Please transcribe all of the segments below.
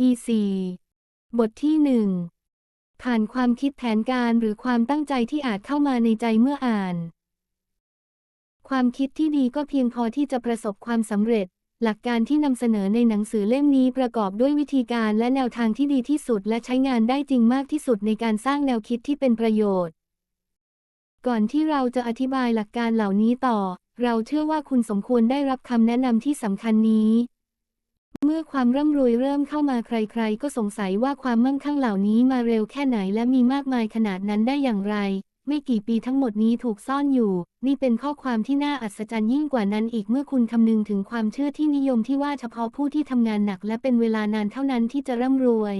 E4 บทที่หนึ่งผ่านความคิดแผนการหรือความตั้งใจที่อาจเข้ามาในใจเมื่ออ่าน ความคิดที่ดีก็เพียงพอที่จะประสบความสำเร็จ หลักการที่นำเสนอในหนังสือเล่มนี้ประกอบด้วยวิธีการและแนวทางที่ดีที่สุดและใช้งานได้จริงมากที่สุดในการสร้างแนวคิดที่เป็นประโยชน์ ก่อนที่เราจะอธิบายหลักการเหล่านี้ต่อ เราเชื่อว่าคุณสมควรได้รับคำแนะนำที่สำคัญนี้ เมื่อความร่ำรวยเริ่มเข้ามาใครๆ ก็สงสัยว่าความมั่งคั่งเหล่านี้มาเร็วแค่ไหนและมีมากมายขนาดนั้นได้อย่างไร ไม่กี่ปีทั้งหมดนี้ถูกซ่อนอยู่ นี่เป็นข้อความที่น่าอัศจรรย์ยิ่งกว่านั้นอีกเมื่อคุณคำนึงถึงความเชื่อที่นิยมที่ว่าเฉพาะผู้ที่ทำงานหนักและเป็นเวลานานเท่านั้นที่จะร่ำรวย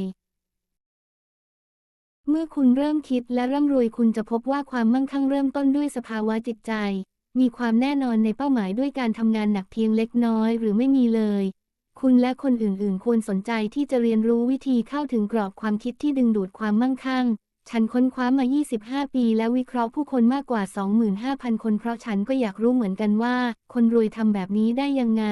เมื่อคุณเริ่มคิดและร่ำรวยคุณจะพบว่าความมั่งคั่งเริ่มต้นด้วยสภาวะจิตใจ มีความแน่นอนในเป้าหมายด้วยการทำงานหนักเพียงเล็กน้อยหรือไม่มีเลย คุณและคนอื่นๆ ควรสนใจที่จะเรียนรู้วิธีเข้าถึงกรอบความคิดที่ดึงดูดความมั่งคั่ง ฉันค้นคว้ามา 25 ปี และวิเคราะห์ผู้คนมากกว่า 25,000 คนเพราะฉันก็อยากรู้เหมือนกันว่า คนรวยทำแบบนี้ได้ยังไง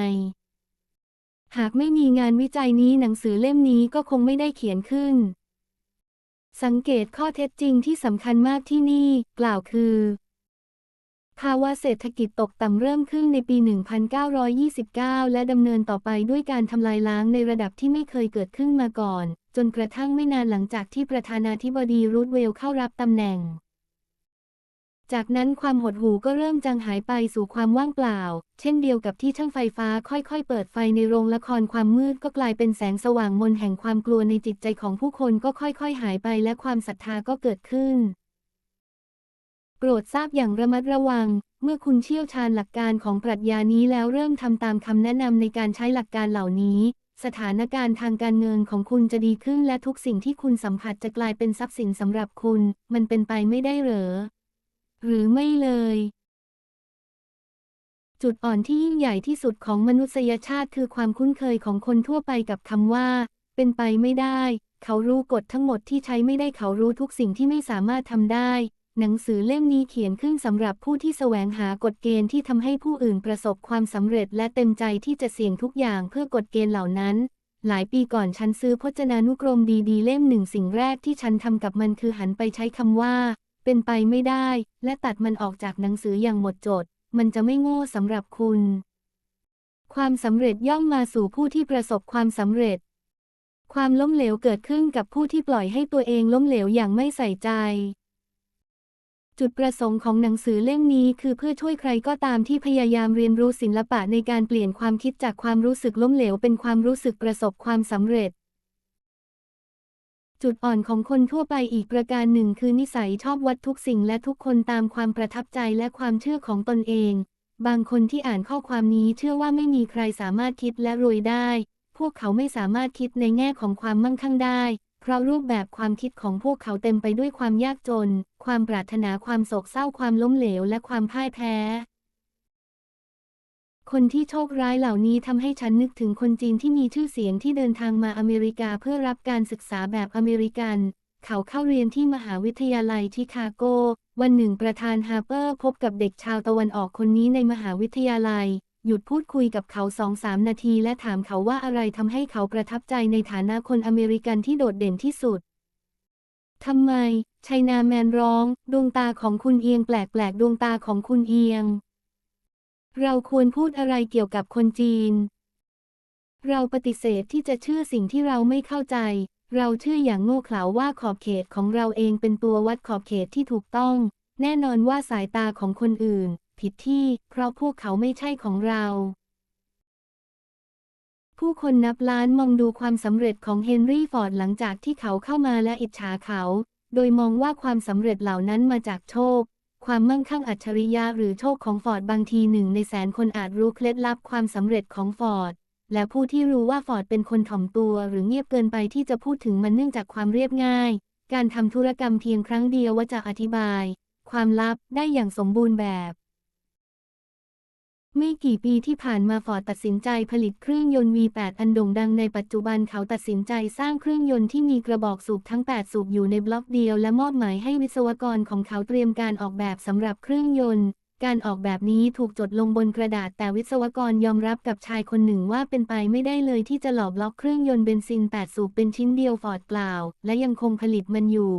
หากไม่มีงานวิจัยนี้หนังสือเล่มนี้ก็คงไม่ได้เขียนขึ้น สังเกตข้อเท็จจริงที่สำคัญมากที่นี่ กล่าวคือ ภาวะเศรษฐกิจตกต่ำเริ่มขึ้นในปี 1929 และดำเนินต่อไปด้วยการทำลายล้างในระดับที่ไม่เคยเกิดขึ้นมาก่อน จนกระทั่งไม่นานหลังจากที่ประธานาธิบดีรูดเวลเข้ารับตำแหน่ง จากนั้นความหดหู่ก็เริ่มจางหายไปสู่ความว่างเปล่า เช่นเดียวกับที่ช่างไฟฟ้าค่อยๆ เปิดไฟในโรงละครความมืดก็กลายเป็นแสงสว่างมนแห่งความกลัวในจิตใจของผู้คนก็ค่อยๆ หายไปและความศรัทธาก็เกิดขึ้น โปรดทราบอย่างระมัดระวัง เมื่อคุณเชี่ยวชาญหลักการของปรัชญานี้แล้วเริ่มทำตามคำแนะนำในการใช้หลักการเหล่านี้ สถานการณ์ทางการเงินของคุณจะดีขึ้นและทุกสิ่งที่คุณสัมผัสจะกลายเป็นทรัพย์สินสำหรับคุณ มันเป็นไปไม่ได้เหรอ หรือไม่เลย จุดอ่อนที่ยิ่งใหญ่ที่สุดของมนุษยชาติคือความคุ้นเคยของคนทั่วไปกับคำว่า เป็นไปไม่ได้ เขารู้กฎทั้งหมดที่ใช้ไม่ได้เขารู้ทุกสิ่งที่ไม่สามารถทำได้ หนังสือเล่มนี้เขียนขึ้นสำหรับผู้ที่แสวงหากฎเกณฑ์ที่ทำให้ผู้อื่นประสบความสำเร็จและเต็มใจที่จะเสี่ยงทุกอย่างเพื่อกฎเกณฑ์เหล่านั้น หลายปีก่อนฉันซื้อพจนานุกรมดีๆ เล่มหนึ่งสิ่งแรกที่ฉันทำกับมันคือหันไปใช้คำว่า เป็นไปไม่ได้ และตัดมันออกจากหนังสืออย่างหมดจด มันจะไม่โง่สำหรับคุณ ความสำเร็จย่อมมาสู่ผู้ที่ประสบความสำเร็จ ความล้มเหลวเกิดขึ้นกับผู้ที่ปล่อยให้ตัวเองล้มเหลวอย่างไม่ใส่ใจ จุดประสงค์ของหนังสือเล่มนี้คือเพื่อช่วยใครก็ตามที่พยายามเรียนรู้ศิลปะในการเปลี่ยนความคิดจากความรู้สึกล้มเหลวเป็นความรู้สึกประสบความสำเร็จ จุดอ่อนของคนทั่วไปอีกประการหนึ่งคือนิสัยชอบวัดทุกสิ่งและทุกคนตามความประทับใจและความเชื่อของตนเอง บางคนที่อ่านข้อความนี้เชื่อว่าไม่มีใครสามารถคิดและรวยได้ พวกเขาไม่สามารถคิดในแง่ของความมั่งคั่งได้ ราะรูปแบบความคิดของพวกเขาเต็มไปด้วยความยากจน ความปรารถนาความโศกเศร้าความล้มเหลวและความพ่ายแพ้ คนที่โชคร้ายเหล่านี้ทำให้ฉันนึกถึงคนจีนที่มีชื่อเสียงที่เดินทางมาอเมริกาเพื่อรับการศึกษาแบบอเมริกัน เขาเข้าเรียนที่มหาวิทยาลัยชิคาโก วันหนึ่งประธานฮาร์เปอร์พบกับเด็กชาวตะวันออกคนนี้ในมหาวิทยาลัย หยุดพูดคุยกับเขาสองสามนาทีและถามเขาว่าอะไรทำให้เขาประทับใจในฐานะคนอเมริกันที่โดดเด่นที่สุดทำไมชัยนาแมนร้อง ดวงตาของคุณเอียงแปลกๆ ดวงตาของคุณเอียง เราควรพูดอะไรเกี่ยวกับคนจีน เราปฏิเสธที่จะเชื่อสิ่งที่เราไม่เข้าใจ เราเชื่ออย่างโง่เขลาว่าขอบเขตของเราเองเป็นตัววัดขอบเขตที่ถูกต้อง แน่นอนว่าสายตาของคนอื่น ผิดที่ เพราะพวกเขาไม่ใช่ของเรา ผู้คนนับล้านมองดูความสำเร็จของเฮนรี่ฟอร์ดหลังจากที่เขาเข้ามาและอิจฉาเขา โดยมองว่าความสำเร็จเหล่านั้นมาจากโชค ความมั่งคั่งอัจฉริยะหรือโชคของฟอร์ดบางทีหนึ่งในแสนคนอาจรู้เคล็ดลับความสำเร็จของฟอร์ดและผู้ที่รู้ว่าฟอร์ดเป็นคนถ่อมตัวหรือเงียบเกินไปที่จะพูดถึงมันเนื่องจากความเรียบง่าย การทำธุรกรรมเพียงครั้งเดียวว่าจะอธิบาย ความลับได้อย่างสมบูรณ์แบบ ไม่กี่ปีที่ผ่านมาฟอร์ดตัดสินใจผลิตเครื่องยนต์ V8 อันโด่งดังในปัจจุบันเขาตัดสินใจสร้างเครื่องยนต์ที่มีกระบอกสูบทั้ง 8 สูบอยู่ในบล็อกเดียวและมอบหมายให้วิศวกรของเขาเตรียมการออกแบบสำหรับเครื่องยนต์ การออกแบบนี้ถูกจดลงบนกระดาษ แต่วิศวกรยอมรับกับชายคนหนึ่งว่าเป็นไปไม่ได้เลยที่จะหลอกล็อกเครื่องยนต์เบนซิน 8 สูบเป็นชิ้นเดียวฟอร์ดกล่าว และยังคงผลิตมันอยู่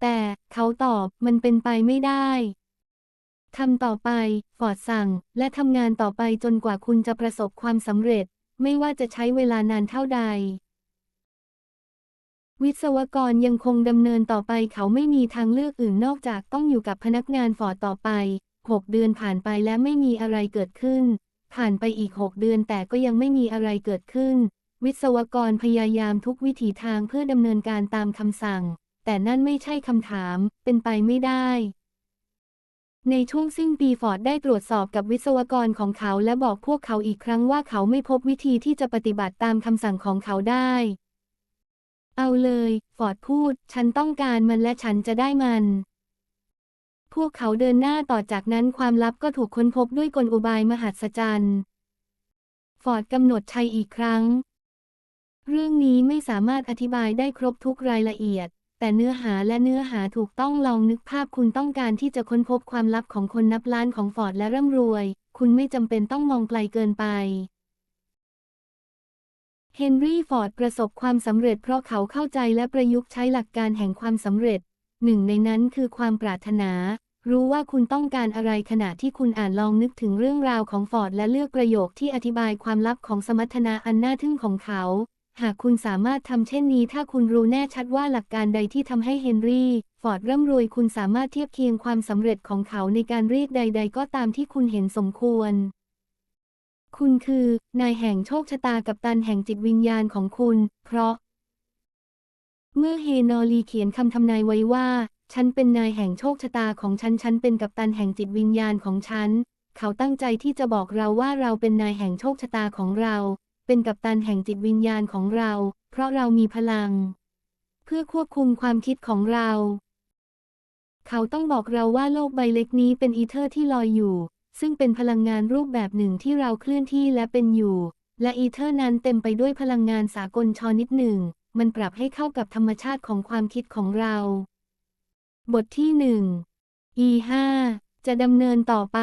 แต่เขาตอบมันเป็นไปไม่ได้ ทำต่อไป ฟอร์ดสั่ง และทำงานต่อไปจนกว่าคุณจะประสบความสำเร็จ ไม่ว่าจะใช้เวลานานเท่าใด วิศวกรยังคงดำเนินต่อไปเขาไม่มีทางเลือกอื่นนอกจากต้องอยู่กับพนักงานฟอร์ดต่อไป 6 เดือนผ่านไปและไม่มีอะไรเกิดขึ้น ผ่านไปอีก 6 เดือนแต่ก็ยังไม่มีอะไรเกิดขึ้น วิศวกรพยายามทุกวิถีทางเพื่อดำเนินการตามคำสั่ง แต่นั่นไม่ใช่คำถาม เป็นไปไม่ได้ ในช่วงสิ้นปีฟอร์ดได้ตรวจสอบกับวิศวกรของเขาและบอกพวกเขาอีกครั้งว่าเขาไม่พบวิธีที่จะปฏิบัติตามคำสั่งของเขาได้ เอาเลย ฟอร์ดพูด ฉันต้องการมันและฉันจะได้มัน พวกเขาเดินหน้าต่อจากนั้นความลับก็ถูกค้นพบด้วยกลอุบายมหัศจรรย์ ฟอร์ดกำหนดชัยอีกครั้ง เรื่องนี้ไม่สามารถอธิบายได้ครบทุกรายละเอียด แต่เนื้อหาและเนื้อหาถูกต้องลองนึกภาพคุณต้องการที่จะค้นพบความลับของคนนับล้านของฟอร์ดและร่ำรวย คุณไม่จำเป็นต้องมองไกลเกินไปเฮนรี่ฟอร์ดประสบความสำเร็จเพราะเขาเข้าใจและประยุกต์ใช้หลักการแห่งความสำเร็จ หนึ่งในนั้นคือความปรารถนา รู้ว่าคุณต้องการอะไรขณะที่คุณอ่านลองนึกถึงเรื่องราวของฟอร์ดและเลือกประโยคที่อธิบายความลับของสมรรถนะอันน่าทึ่งของเขา หากคุณสามารถทำเช่นนี้ถ้าคุณรู้แน่ชัดว่าหลักการใดที่ทำให้เฮนรี่ ฟอร์ดร่ำรวยคุณสามารถเทียบเคียงความสำเร็จของเขาในการเรียกใด ๆ ก็ตามที่คุณเห็นสมควร คุณคือ นายแห่งโชคชะตากับตันแห่งจิตวิญญาณของคุณ เพราะ เมื่อเฮนอรีเขียนคำทำนายไว้ว่า ฉันเป็นนายแห่งโชคชะตาของฉัน ฉันเป็นกัปตันแห่งจิตวิญญาณของฉัน เขาตั้งใจที่จะบอกเราว่าเราเป็นนายแห่งโชคชะตาของเรา เป็นกัปตันแห่งจิตวิญญาณของเรา เพราะเรามีพลัง เพื่อควบคุมความคิดของเรา เขาต้องบอกเราว่าโลกใบเล็กนี้เป็นอีเทอร์ที่ลอยอยู่ ซึ่งเป็นพลังงานรูปแบบหนึ่งที่เราเคลื่อนที่และเป็นอยู่ และอีเทอร์นั้นเต็มไปด้วยพลังงานสากลชนิดหนึ่ง มันปรับให้เข้ากับธรรมชาติของความคิดของเรา บทที่หนึ่ง E 5 จะดำเนินต่อไป